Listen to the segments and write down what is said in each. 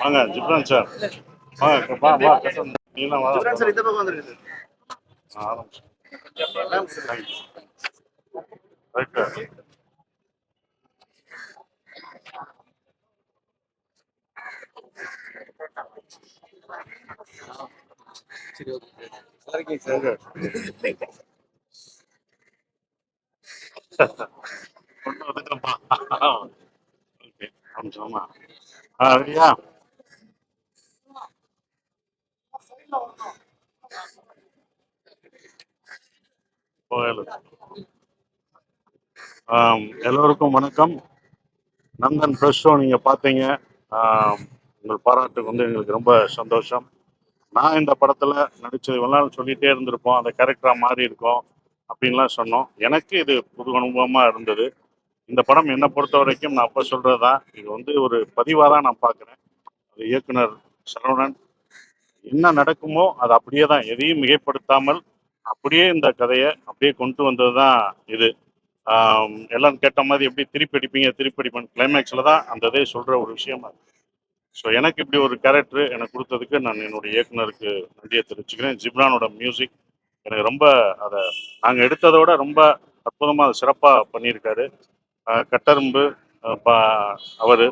வாங்க ஜிப்ரான் சார் வாங்க வா வா நீலாம் வா ஜிப்ரான் சார் இந்த பக்கம் வந்துருக்கு. எங்க? கொண்டு வந்துட்டோம்ப்பா. Okay, அமிச்சோமா? ஆ, ரெடியா? எல்லோருக்கும் வணக்கம். நந்தன் ஃப்ரெஷ் ஷோ நீங்கள் பார்த்தீங்க. உங்கள் பாராட்டுக்கு வந்து எங்களுக்கு ரொம்ப சந்தோஷம். நான் இந்த படத்தில் நடிச்சது இவ்வளோ நாள் சொல்லிகிட்டே இருந்திருப்போம். அந்த கேரக்டராக மாறி இருக்கோம் அப்படின்லாம் சொன்னோம். எனக்கு இது புது அனுபவமாக இருந்தது. இந்த படம் என்னை பொறுத்த வரைக்கும் நான் அப்போ சொல்கிறது தான் இது வந்து ஒரு பதிவாக தான் நான் பார்க்குறேன். அது இயக்குனர் சரவணன். என்ன நடக்குமோ அது அப்படியே தான் எதையும் மிகைப்படுத்தாமல் அப்படியே இந்த கதையை அப்படியே கொண்டு வந்தது தான் இது எல்லாம் கேட்ட மாதிரி எப்படி திருப்பி அடிப்பீங்க திருப்பி அடிப்பேன் கிளைமேக்ஸில் தான் அந்த இதை சொல்கிற ஒரு விஷயமா ஸோ எனக்கு இப்படி ஒரு கேரக்டர் எனக்கு கொடுத்ததுக்கு நான் என்னுடைய இயக்குனருக்கு நன்றியை தெரிவிச்சுக்கிறேன். ஜிப்ரானோட மியூசிக் எனக்கு ரொம்ப அதை நாங்கள் எடுத்ததோட ரொம்ப அற்புதமாக அதை சிறப்பாக பண்ணியிருக்காரு. கட்டரும்பு அவர்.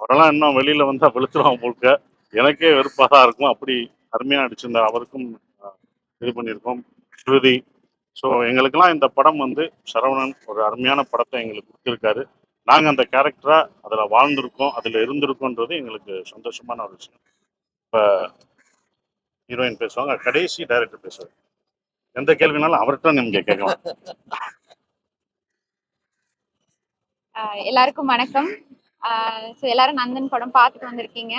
அவரெல்லாம் இன்னும் வெளியில் வந்தால் வெளுத்துருவான் முழுக்க எனக்கே வெறுப்பாக தான் இருக்கும். அப்படி அருமையாக நடிச்சிருந்தார். அவருக்கும் இது பண்ணியிருக்கோம். ஸ்ருதி. ஸோ எங்களுக்கெல்லாம் இந்த படம் வந்து சரவணன் ஒரு அருமையான படத்தை எங்களுக்கு கொடுத்துருக்காரு. நாங்கள் அந்த கேரக்டராக அதில் வாழ்ந்திருக்கோம் அதில் இருந்திருக்கோன்றது எங்களுக்கு சந்தோஷமான ஒரு விஷயம். இப்போ ஹீரோயின் பேசுவாங்க கடைசி டைரக்டர் பேசுவார். எந்த கேள்வினாலும் அவர்கிட்ட நீங்கள் கேட்கலாம். ஆஹ் எல்லாருக்கும் வணக்கம். ஸோ எல்லாரும் நந்தன் படம் பார்த்துட்டு வந்திருக்கீங்க.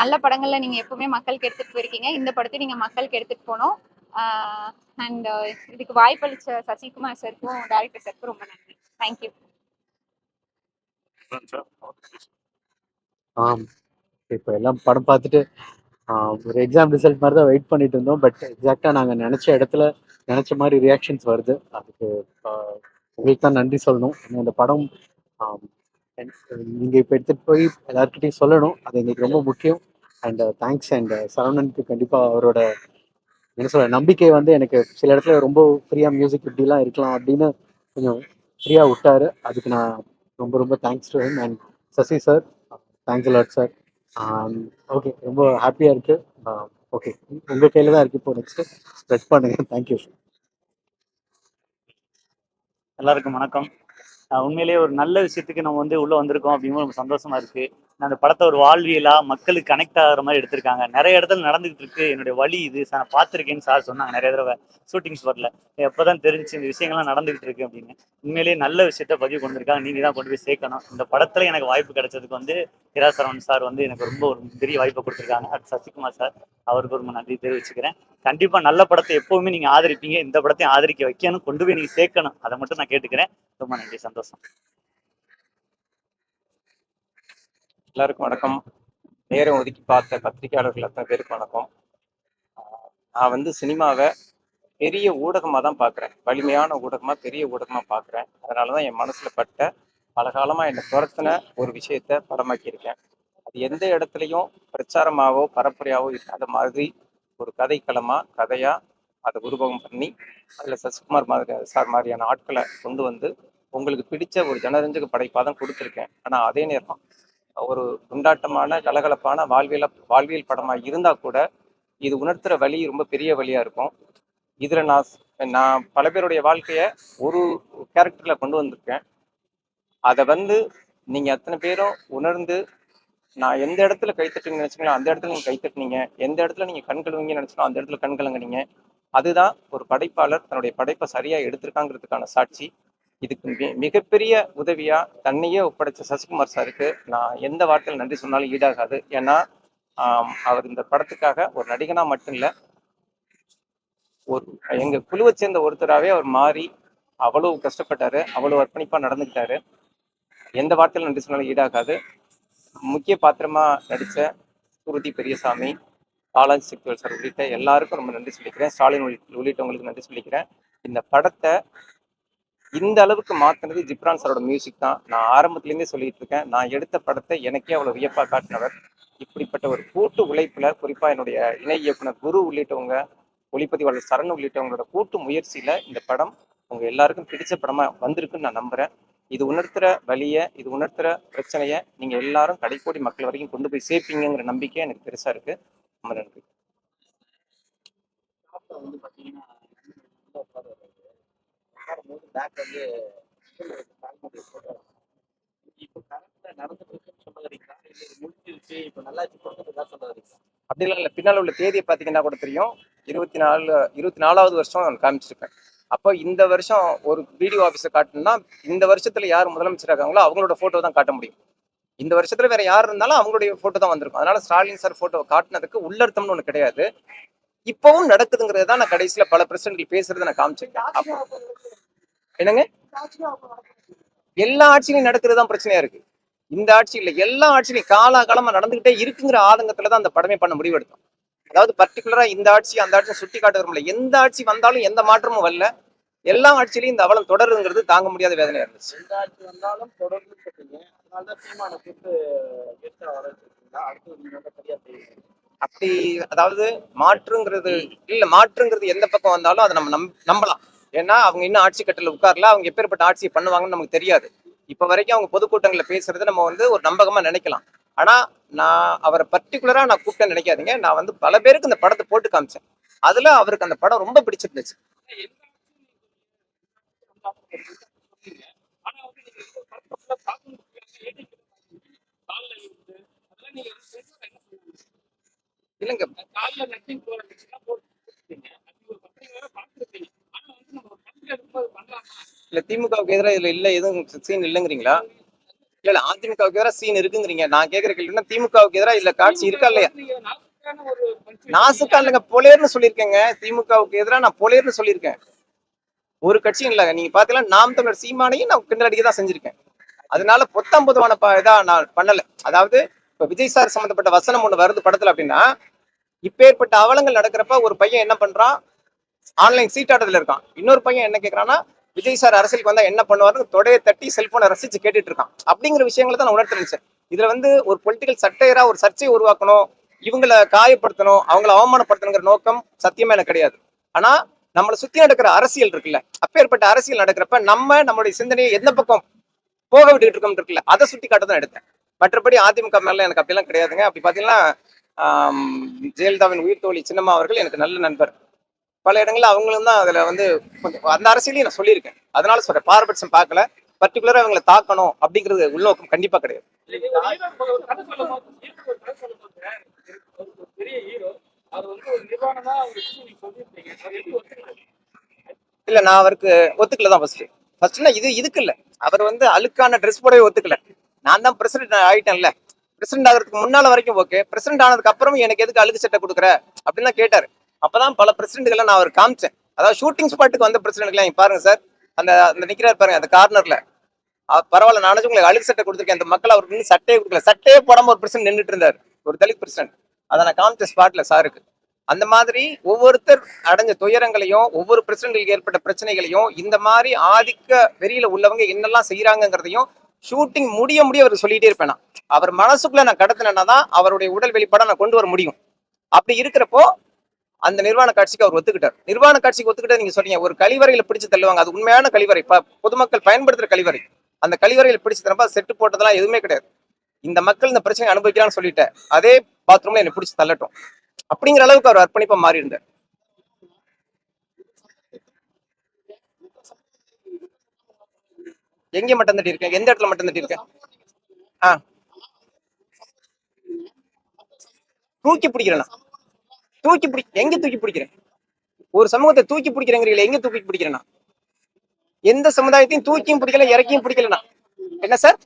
நல்ல படங்கள்ல நீங்க எப்பவுமே மக்களுக்கு எடுத்துட்டு போயிருக்கீங்க. இந்த படத்தை நீங்க மக்களுக்கு எடுத்துட்டு போனோம் அண்ட் இதுக்கு வாய்ப்பளிச்ச சசிகுமார் சாருக்கும் டைரக்டர் சாருக்கும் ரொம்ப நன்றி. தேங்க்யூ இப்போ எல்லாம் படம் பார்த்துட்டு ஒரு எக்ஸாம் ரிசல்ட் மாதிரி தான் வெயிட் பண்ணிட்டு இருந்தோம் பட் எக்ஸாக்டாக நாங்கள் நினச்ச இடத்துல நினச்ச மாதிரி ரியாக்ஷன்ஸ் வருது. அதுக்கு உங்களுக்கு தான் நன்றி சொல்லணும். ஏன்னா இந்த படம் நீங்கள் இப்போ எடுத்துகிட்டு போய் எல்லாருக்கிட்டையும் சொல்லணும். அது எங்களுக்கு ரொம்ப முக்கியம். அண்ட் தேங்க்ஸ் அண்ட் சரவணனுக்கு கண்டிப்பாக அவரோட என்ன சொல்ற நம்பிக்கை வந்து எனக்கு சில இடத்துல ரொம்ப ஃப்ரீயாக மியூசிக் இப்படிலாம் இருக்கலாம் அப்படின்னு கொஞ்சம் ஃப்ரீயாக விட்டாரு. அதுக்கு நான் ரொம்ப ரொம்ப thanks to him and Sasi sir thanks lot sir okay ரொம்ப ஹாப்பியாக இருக்கு. Um, ஓகே உங்கள் கையில் தான் இருக்கு இப்போ நெக்ஸ்ட் ஸ்ப்ரெட் பண்ணுங்க. தேங்க்யூ எல்லாருக்கும் வணக்கம். உண்மையிலேயே ஒரு நல்ல விஷயத்துக்கு நம்ம வந்து உள்ள வந்திருக்கோம் அப்படிங்கும்போது ரொம்ப சந்தோஷமா இருக்கு. அந்த படத்தை ஒரு வாழ்வியலா மக்களுக்கு கனெக்ட் ஆகிற மாதிரி எடுத்திருக்காங்க. நிறைய இடத்துல நடந்துகிட்டு இருக்கு. என்னுடைய வழி இது. நான் பார்த்துருக்கேன்னு சார் சொன்னாங்க. நிறைய தடவை ஷூட்டிங்ஸ் வரல. எப்போதான் தெரிஞ்சு இந்த விஷயங்கள்லாம் நடந்துகிட்டு இருக்கு அப்படின்னு. உண்மையிலேயே நல்ல விஷயத்த பதிவு கொண்டிருக்காங்க நீங்க தான் கொண்டு போய் சேர்க்கணும். இந்த படத்துல எனக்கு வாய்ப்பு கிடைச்சதுக்கு வந்து ஹிரா சரவணன் சார் வந்து எனக்கு ரொம்ப ஒரு பெரிய வாய்ப்பை கொடுத்துருக்காங்க. அடுத்து சசிகுமார் சார். அவருக்கு ரொம்ப நன்றி தெரிவிச்சுக்கிறேன். கண்டிப்பா நல்ல படத்தை எப்பவுமே நீங்க ஆதரிப்பீங்க. இந்த படத்தையும் ஆதரிக்க வைக்கணும். கொண்டு போய் நீங்க சேர்க்கணும். அதை மட்டும் நான் கேட்டுக்கிறேன். ரொம்ப நன்றி. சந்தோஷம். எல்லாருக்கும் வணக்கம். நேரம் ஒதுக்கி பார்த்த பத்திரிகையாளர்கள் அத்தனை பேருக்கு வணக்கம்? நான் வந்து சினிமாவை பெரிய ஊடகமாக தான் பார்க்குறேன். வலிமையான ஊடகமாக பெரிய ஊடகமாக பார்க்குறேன். அதனால தான் என் மனசில் பட்ட பல காலமாக என்னை துரத்தின ஒரு விஷயத்த படமாக்கியிருக்கேன். அது எந்த இடத்துலையும் பிரச்சாரமாகவோ பரப்புரையாவோ இல்லாத மாதிரி ஒரு கதைக்களமாக கதையாக அதை உருவகம் பண்ணி அதில் சசிகுமார் மாதிரி சார் மாதிரியான ஆட்களை கொண்டு வந்து உங்களுக்கு பிடிச்ச ஒரு ஜனரஞ்சக படைப்பாக தான் கொடுத்துருக்கேன். ஆனால் அதே நேரம் ஒரு கொண்டாட்டமான கலகலப்பான வாழ்வியல வாழ்வியல் படமாக இருந்தால் கூட இது உணர்த்துற வழி ரொம்ப பெரிய வழியாக இருக்கும். இதில் நான் நான் பல பேருடைய வாழ்க்கையை ஒரு கேரக்டரில் கொண்டு வந்திருக்கேன். அதை வந்து நீங்கள் அத்தனை பேரும் உணர்ந்து நான் எந்த இடத்துல கைத்தட்டுங்கன்னு நினச்சிங்களோ அந்த இடத்துல நீங்கள் கைத்தட்டுனீங்க எந்த இடத்துல நீங்கள் கண் கழுவுங்கன்னு நினச்சினோ அந்த இடத்துல கண் கலங்குனீங்க. அதுதான் ஒரு படைப்பாளர் தன்னுடைய படைப்பை சரியாக எடுத்திருக்காங்கிறதுக்கான சாட்சி. இதுக்கு மிகப்பெரிய உதவியா தன்னையே ஒப்படைச்ச சசிகுமார் சாருக்கு நான் எந்த வார்த்தையில் நன்றி சொன்னாலும் ஈடாகாது. ஏன்னா அவர் இந்த படத்துக்காக ஒரு நடிகனா மட்டும் இல்ல ஒரு எங்க குழுவை சேர்ந்த ஒருத்தராகவே அவர் மாறி அவ்வளவு கஷ்டப்பட்டாரு அவ்வளவு அர்ப்பணிப்பா நடந்துக்கிட்டாரு. எந்த வார்த்தையில் நன்றி சொன்னாலும் ஈடாகாது. முக்கிய பாத்திரமா நடிச்ச குருதி பெரியசாமி பாலாஜி சிக்வல் சார் உள்ளிட்ட எல்லாருக்கும் ரொம்ப நன்றி சொல்லிக்கிறேன். ஸ்டாலின் உள்ளிட்ட உள்ளிட்டவங்களுக்கு நன்றி சொல்லிக்கிறேன். இந்த படத்தை இந்த அளவுக்கு மாத்தினது ஜிப்ரான் சாரோட மியூசிக் தான். நான் ஆரம்பத்துலேருந்தே சொல்லிட்டு இருக்கேன் நான் எடுத்த படத்தை எனக்கே அவ்வளோ வியப்பாக காட்டினவர். இப்படிப்பட்ட ஒரு கூட்டு உழைப்புல குறிப்பா என்னுடைய இணை இயக்குனர் குரு உள்ளிட்டவங்க ஒளிப்பதிவாளர் சரண் உள்ளிட்டவங்களோட கூட்டு முயற்சியில இந்த படம் உங்க எல்லாருக்கும் பிடிச்ச படமா வந்திருக்குன்னு நான் நம்புறேன். இது உணர்த்துற வழியை இது உணர்த்துற பிரச்சனையை நீங்க எல்லாரும் கடைக்கோடி மக்கள் வரைக்கும் கொண்டு போய் சேர்ப்பீங்கங்கிற நம்பிக்கை எனக்கு பெருசா இருக்கு. ரொம்ப நன்றி. வந்து பாத்தீங்கன்னா உட்காரும்போது பேக் வந்து இப்போ கரெக்டாக நடந்துட்டு இருக்குன்னு சொல்ல வரீங்களா இல்லை இது முடிஞ்சிருச்சு இப்போ நல்லாச்சு கொடுத்துட்டு சொல்ல வரீங்களா அப்படிலாம் இல்லை. பின்னால் உள்ள தேதியை பார்த்தீங்கன்னா கூட தெரியும். இருபத்தி நாலு இருபத்தி நாலாவது வருஷம் நான் காமிச்சிருக்கேன். அப்போ இந்த வருஷம் ஒரு வீடியோ ஆஃபீஸை காட்டணும்னா இந்த வருஷத்துல யார் முதலமைச்சர் இருக்காங்களோ அவங்களோட ஃபோட்டோ தான் காட்ட முடியும். இந்த வருஷத்துல வேற யார் இருந்தாலும் அவங்களுடைய ஃபோட்டோ தான் வந்திருக்கும். அதனால ஸ்டாலின் சார் ஃபோட்டோ காட்டினதுக்கு உள்ளர்த்தம்னு ஒன்று கிடையாது. இப்பவும் நடக்குதுங்கிறது தான் நான் கடைசியில பல பிரசிடென்ட்கள் பேசுறதை நான் காமிச்சிருக்கேன். என்னங்க? எல்லா ஆட்சியிலையும் நடக்கிறது தான் பிரச்சனையா இருக்கு. இந்த ஆட்சி இல்ல எல்லா ஆட்சியிலையும் காலாகாலமா நடந்துகிட்டே இருக்குங்கிற ஆதங்கத்துல தான் அந்த படமே பண்ண முடிவெடுத்தோம். அதாவது பர்டிகுலரா இந்த ஆட்சி அந்த ஆட்சியை சுட்டி காட்ட விரும்பல எந்த ஆட்சி வந்தாலும் எந்த மாற்றமும் வரல. எல்லா ஆட்சியிலையும் இந்த அவலம் தொடருங்கிறது தாங்க முடியாத வேதனையா இருந்துச்சு. எந்த ஆட்சி வந்தாலும் தொடர்ந்து அப்படி அதாவது மாற்றுங்கிறது இல்ல மாற்றுங்கிறது எந்த பக்கம் வந்தாலும் அதை நம்ம நம் நம்பலாம். ஏன்னா அவங்க இன்னும் ஆட்சி கட்டில உட்காரல. அவங்க எப்பேற்பட்ட ஆட்சியை பண்ணுவாங்கன்னு நமக்கு தெரியாது. இப்போ வரைக்கும் அவங்க பொதுக்கூட்டங்களில் பேசுறது நம்ம வந்து ஒரு நம்பகமாக நினைக்கலாம். ஆனால் நான் அவரை பர்டிகுலராக நான் கூப்பிட்டேன்னு நினைக்காதீங்க. நான் வந்து பல பேருக்கு இந்த படத்தை போட்டு காமிச்சேன். அதில் அவருக்கு அந்த படம் ரொம்ப பிடிச்சிருந்துச்சு. இல்லைங்க. இல்ல திமுகவுக்கு எதிராக இதுல இல்ல எதுவும் சீன் இல்லைங்கிறீங்களா? இல்ல இல்ல அதிமுகவுக்கு எதிராக சீன் இருக்குங்கிறீங்க. நான் கேக்குற கேள்வினா திமுகவுக்கு எதிராக இல்ல காட்சி இருக்கா இல்லையா? நாசுக்கா இல்லைங்க பொலேர்னு சொல்லியிருக்கேங்க. திமுகவுக்கு எதிராக நான் பொலேர்னு சொல்லியிருக்கேன். ஒரு கட்சியும் இல்ல நீங்க பாத்தீங்கன்னா நாம் தமிழர் சீமானையும் நான் கிண்டடிக்க தான் செஞ்சிருக்கேன். அதனால பொத்தாம் பொதுவான ப- இதா நான் பண்ணல. அதாவது இப்ப விஜய் சார் சம்பந்தப்பட்ட வசனம் ஒண்ணு வருது படத்துல அப்படின்னா இப்பேற்பட்ட அவலங்கள் நடக்கிறப்ப ஒரு பையன் என்ன பண்றான்? ஆன்லைன் சீட்டாட்டத்துல இருக்கான். இன்னொரு பையன் என்ன கேக்குறான்னா விஜய் சார் அரசியலுக்கு வந்தா என்ன பண்ணுவாருன்னு தொடையை தட்டி செல்போனை ரசிச்சு கேட்டுட்டு இருக்கான். அப்படிங்கிற விஷயங்களை தான் நான் உணர்த்திருந்துச்சேன் இதுல வந்து ஒரு பொலிட்டிக்கல் சட்டையரா ஒரு சர்ச்சையை உருவாக்கணும் இவங்களை காயப்படுத்தணும் அவங்கள அவமானப்படுத்தணுங்கிற நோக்கம் சத்தியமா எனக்கு கிடையாது. ஆனா நம்மளை சுத்தி நடக்கிற அரசியல் இருக்குல்ல அப்பேற்பட்ட அரசியல் நடக்கிறப்ப நம்ம நம்மளுடைய சிந்தனையை எந்த பக்கம் போக விட்டுட்டு இருக்கோம் இருக்குல்ல அதை சுட்டி காட்ட தான் எடுத்தேன். மற்றபடி அதிமுக மேல எனக்கு அப்படிலாம் கிடையாதுங்க. அப்படி பாத்தீங்கன்னா ஜெயலலிதாவின் உயிர் தோழி சின்னம்மா அவர்கள் எனக்கு நல்ல நண்பர். பல இடங்களில் அவங்களும் தான் அதில் வந்து கொஞ்சம் அந்த அரசியலையும் நான் சொல்லியிருக்கேன். அதனால சொல்கிறேன் பாரபட்சம் பார்க்கல. பர்டிகுலராக அவங்களை தாக்கணும் அப்படிங்கிறது உள்நோக்கம் கண்டிப்பாக கிடையாது. இல்லை நான் அவருக்கு ஒத்துக்கல தான் ஃபர்ஸ்ட் ஃபர்ஸ்ட்னா இது இதுக்கு இல்லை. அவர் வந்து அழுக்கான ட்ரெஸ் போடவே ஒத்துக்கல. நான் தான் பிரசிடென்ட் ஆகிட்டேன்ல பிரசிடென்ட் ஆகிறதுக்கு முன்னால வரைக்கும் ஓகே பிரசிடென்ட் ஆனதுக்கு அப்புறம் எனக்கு எதுக்கு அழுக்கு சட்டை கொடுக்குற? அப்படின்னு கேட்டார். அப்பதான் பல பிரசிடென்ட்களை நான் அவர் காமிச்சேன். அதாவது ஷூட்டிங் ஸ்பாட்டுக்கு வந்த பிரசிடென்ட்லாம் பாருங்க சார் அந்த அந்த நிக்கிறார் பாருங்க அந்த கார்னர்ல பரவாயில்ல நானும் உங்களுக்கு அழுக்கு சட்டை கொடுத்துருக்கேன். அந்த மக்கள் அவருக்கு நின்று சட்டையே கொடுக்கல. சட்டையே போடாம ஒரு பிரசிடென்ட் நின்றுட்டு இருந்தார். ஒரு தலித் பிரசிடென்ட் அதை நான் காமிச்ச ஸ்பாட்ல சாருக்கு அந்த மாதிரி ஒவ்வொருத்தர் அடைஞ்ச துயரங்களையும் ஒவ்வொரு பிரசிடென்ட்களுக்கு ஏற்பட்ட பிரச்சனைகளையும் இந்த மாதிரி ஆதிக்க வெறியில உள்ளவங்க என்னெல்லாம் செய்யறாங்கிறதையும் ஷூட்டிங் முடிய முடிய அவர் சொல்லிட்டே இருப்பேன் நான். அவர் மனசுக்குள்ள நான் கடத்தினேன்னா தான் அவருடைய உடல் வெளிப்பாட நான் கொண்டு வர முடியும். அப்படி இருக்கிறப்போ அந்த நிர்வாண காட்சிக்கு அவர் ஒத்துக்கிட்டார். நிர்வாண காட்சிக்கு ஒத்துக்கிட்ட நீங்க சொன்னீங்க ஒரு கழிவறையில பிடிச்சு தள்ளுவாங்க. அது உண்மையான கழிவறை. பொதுமக்கள் பயன்படுத்துற கழிவறை. அந்த கழிவறையில் பிடிச்சு தரப்ப செட்டு போட்டதெல்லாம் எதுவுமே கிடையாது. இந்த மக்கள் இந்த பிரச்சனை அனுபவிக்கிறான்னு சொல்லிட்டேன் அதே பாத்ரூம்ல என்னை பிடிச்சு தள்ளட்டும். அப்படிங்கிற அளவுக்கு அவர் அர்ப்பணிப்பா மாறி இருந்தார் எங்க மட்டும் தட்டி இருக்கேன் எந்த இடத்துல மட்டும் தட்டி இருக்கேன் ஆ. தூக்கி பிடிக்கிறேனா தூக்கி பிடி எங்க தூக்கி பிடிக்கிறேன்? ஒரு சமூகத்தை தூக்கி பிடிக்கிறேங்கிறீங்களா எங்க தூக்கி பிடிக்கிறேனா எந்த சமுதாயத்தையும் தூக்கியும் பிடிக்கல இறக்கியும் பிடிக்கலனா என்ன சார்?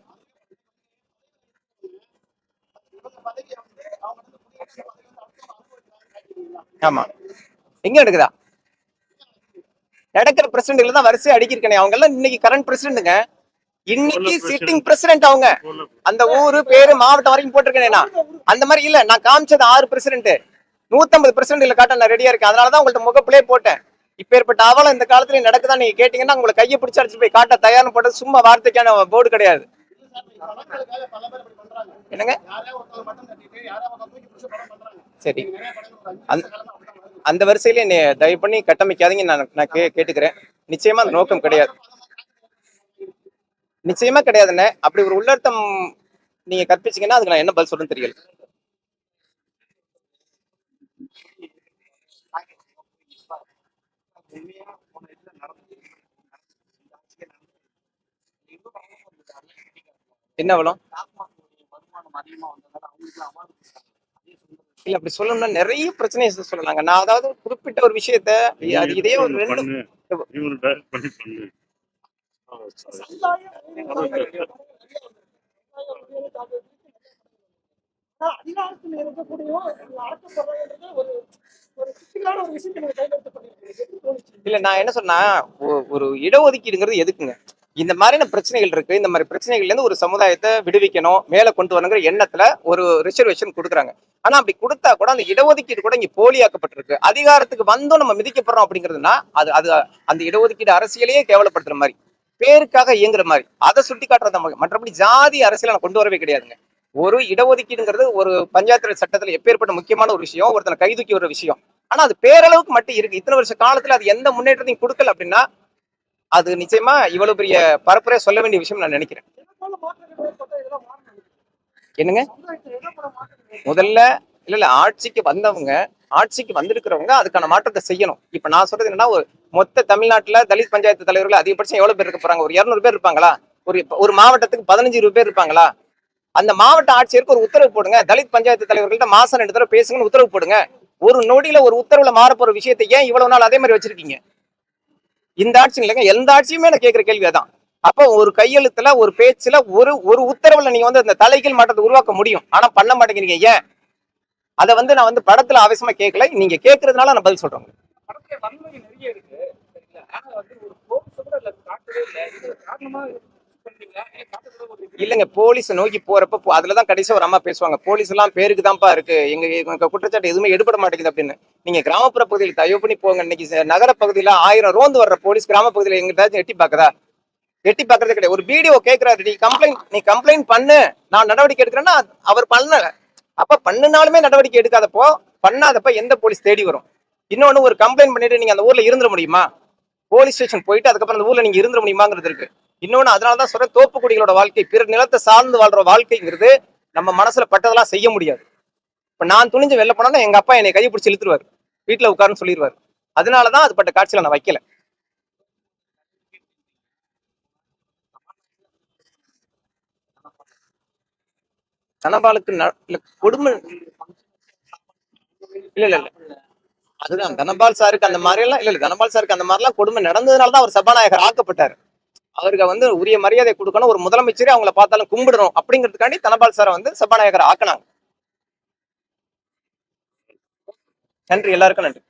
ஆமா. எங்க நடக்குதா? நடக்கிற பிரசிடென்ட்ல தான் வரிசை அடிக்கிருக்கனே அவங்க எல்லாம் இன்னைக்கு கரண்ட் பிரசிடென்ட்டுங்க இன்னைக்கு சிட்டிங் பிரசிடென்ட் அவங்க. அந்த ஊரு பேரு மாவட்டம் வரைக்கும் போட்டிருக்கேன் அந்த மாதிரி இல்ல நான் காமிச்சது ஆறு பிரசிடென்ட் நூத்தம்பது பிரசிடென்ட்ல காட்ட நான் ரெடியா இருக்கேன். அதனாலதான் உங்கள்ட்ட முகப்பிலே போட்டேன். இப்பேற்பட்ட அவலம் இந்த காலத்துல நடக்குதா நீங்க கேட்டீங்கன்னா உங்களை கையை பிடிச்சு அடிச்சு போய் காட்ட தயார்னு போட்டது சும்மா வார்த்தைக்கான போர்டு கிடையாது. என்னங்க? சரி. அந்த அந்த வரிசையில நீ தயவு பண்ணி கட்டமைக்காதீங்க நான் நான் கே கேட்டுக்கிறேன். நிச்சயமா அந்த நோக்கம் கிடையாது. நிச்சயமா கிடையாதுண்ணே. அப்படி ஒரு உள்ளர்த்தம் நீங்க கற்பிச்சீங்கன்னா அதுக்கு நான் என்ன பதில் சொல்றேன்னு தெரியல. என்ன வளம்? இல்ல அப்படி சொல்லணும்னா நிறைய பிரச்சனையை சொல்லலாங்க. நான் அதாவது குறிப்பிட்ட ஒரு விஷயத்த அது இதே ஒரு ரெண்டு. அதிகாரத்தில் இருக்கக்கூடிய ஒரு இல்ல நான் என்ன சொன்னா ஒ- ஒரு இடஒதுக்கீடுங்கிறது எதுக்குங்க? இந்த மாதிரியான பிரச்சனைகள் இருக்கு. இந்த மாதிரி பிரச்சனைகள்ல இருந்து ஒரு சமுதாயத்தை விடுவிக்கணும் மேல கொண்டு வரணுங்கிற எண்ணத்துல ஒரு ரிசர்வேஷன் கொடுக்குறாங்க. ஆனா அப்படி கொடுத்தா கூட அந்த இடஒதுக்கீடு கூட இங்க போலியாக்கப்பட்டிருக்கு. அதிகாரத்துக்கு வந்தும் நம்ம மிதிக்கப்படுறோம் அப்படிங்கிறதுனா அது அது அந்த இடஒதுக்கீடு அரசியலையே கேவலப்படுத்துற மாதிரி பேருக்காக இயங்குற மாதிரி அதை சுட்டி காட்டுறது மற்றபடி ஜாதி அரசியலை நான் கொண்டு வரவே கிடையாதுங்க. ஒரு இடஒதுக்கீடுங்கிறது ஒரு பஞ்சாயத்து சட்டத்துல எப்பேற்பட்ட முக்கியமான ஒரு விஷயம் ஒருத்தனை கைதூக்கி வர விஷயம். ஆனா அது பேரளவுக்கு மட்டும் இருக்கு. இத்தனை வருஷ காலத்துல அது எந்த முன்னேற்றத்தையும் கொடுக்கல அப்படின்னா அது நிச்சயமா இவ்வளவு பெரிய பரப்புரை சொல்ல வேண்டிய விஷயம் நான் நினைக்கிறேன். என்னங்க? முதல்ல இல்ல இல்ல ஆட்சிக்கு வந்தவங்க ஆட்சிக்கு வந்திருக்கிறவங்க அதுக்கான மாற்றத்தை செய்யணும். இப்ப நான் சொல்றது என்னன்னா ஒரு மொத்த தமிழ்நாட்டுல தலித் பஞ்சாயத்து தலைவர்கள் அதிகபட்சம் எவ்வளவு பேர் இருக்க போறாங்க? ஒரு இருநூறு பேர் இருப்பாங்களா? ஒரு ஒரு மாவட்டத்துக்கு பதினஞ்சு இருபது பேர் இருப்பாங்களா? அந்த மாவட்ட ஆட்சியருக்கு ஒரு உத்தரவு போடுங்க. தலித் பஞ்சாயத்து தலைவர்கள்ட்ட மாசம் ரெண்டு தடவை பேசுங்கன்னு உத்தரவு போடுங்க. ஒரு நொடியில ஒரு உத்தரவுல மாற போற விஷயத்தை ஏன் இவ்வளவு நாள் அதே மாதிரி வச்சிருக்கீங்க? இந்த ஆட்சி இல்லைங்க எந்த ஆட்சியுமே நான் கேட்குற கேள்வி அதான். அப்போ ஒரு கையெழுத்துல ஒரு பேச்சுல ஒரு ஒரு உத்தரவுல நீங்க வந்து அந்த தலைகீழ் மாற்றத்தை உருவாக்க முடியும். ஆனா பண்ண மாட்டேங்கிறீங்க ஏன்? அதை வந்து நான் வந்து படத்துல ஆவேசமா கேட்கல. நீங்க கேட்கறதுனால நான் பதில் சொல்றேன் படத்துல வன்முறை நிறைய இருக்கு. சரிங்களா? ஆனா வந்து ஒரு போலீஸ் கூட காட்டவே இல்லை. இது காரணமா பண்றீங்களா ஏன் காட்டக்கூட ஒரு இது இல்லைங்க போலீஸ் நோக்கி போறப்ப அதுல அதுலதான் கடைசியாக ஒரு அம்மா பேசுவாங்க. போலீஸ் எல்லாம் பேருக்கு தான்ப்பா இருக்கு. எங்க எங்க குற்றச்சாட்டு எதுவுமே எடுபட மாட்டேங்குது அப்படின்னு. நீங்க கிராமப்புற பகுதியில் தயவு பண்ணி போங்க. இன்னைக்கு நகர பகுதியில ஆயிரம் ரோந்து வர்ற போலீஸ் கிராம பகுதியில் எங்கிட்டாச்சும் எட்டி பாக்குதா? எட்டி பாக்குறது கிடையாது. ஒரு வீடியோ கேக்குறாரு நீ கம்ப்ளைண்ட் நீ கம்ப்ளைண்ட் பண்ணு. நான் நடவடிக்கை எடுக்கிறேன்னா அவர் பண்ணல. அப்ப பண்ணுனாலுமே நடவடிக்கை எடுக்காதப்போ பண்ணாதப்ப எந்த போலீஸ் தேடி வரும்? இன்னொன்னு ஒரு கம்ப்ளைண்ட் பண்ணிட்டு நீங்க அந்த ஊர்ல இருந்துட முடியுமா? போலீஸ் ஸ்டேஷன் போயிட்டு அதுக்கப்புறம் அந்த ஊர்ல நீங்க இருந்துட முடியுமாங்கிறது இருக்கு. இன்னொன்னு அதனாலதான் சொல்ற தோப்புக்குடிகளோட வாழ்க்கை பிறர் நிலத்தை சார்ந்து வாழ்ற வாழ்க்கைங்கிறது நம்ம மனசுல பட்டதெல்லாம் செய்ய முடியாது. இப்ப நான் துணிஞ்சு வெளில போனோம்னா எங்க அப்பா என்னை கையை பிடிச்சி வீட்டில் வீட்டுல சொல்லிடுவார் அதனால அதனாலதான் அது பட்ட காட்சியில் நான் வைக்கல. தனபாலுக்கு கொடுமை. இல்ல இல்ல இல்ல. அதுதான் தனபால் சாருக்கு அந்த மாதிரி எல்லாம் இல்ல இல்ல தனபால் சாருக்கு அந்த மாதிரி எல்லாம் கொடுமை நடந்ததுனால தான் அவர் சபாநாயகர் ஆக்கப்பட்டார். அவருக்கு வந்து உரிய மரியாதை கொடுக்கணும் ஒரு முதலமைச்சரே அவங்கள பார்த்தாலும் கும்பிடணும் அப்படிங்கிறதுக்காண்டி தனபால் சாரை வந்து சபாநாயகர் ஆக்குனாங்க. நன்றி எல்லாருக்கும் நன்றி.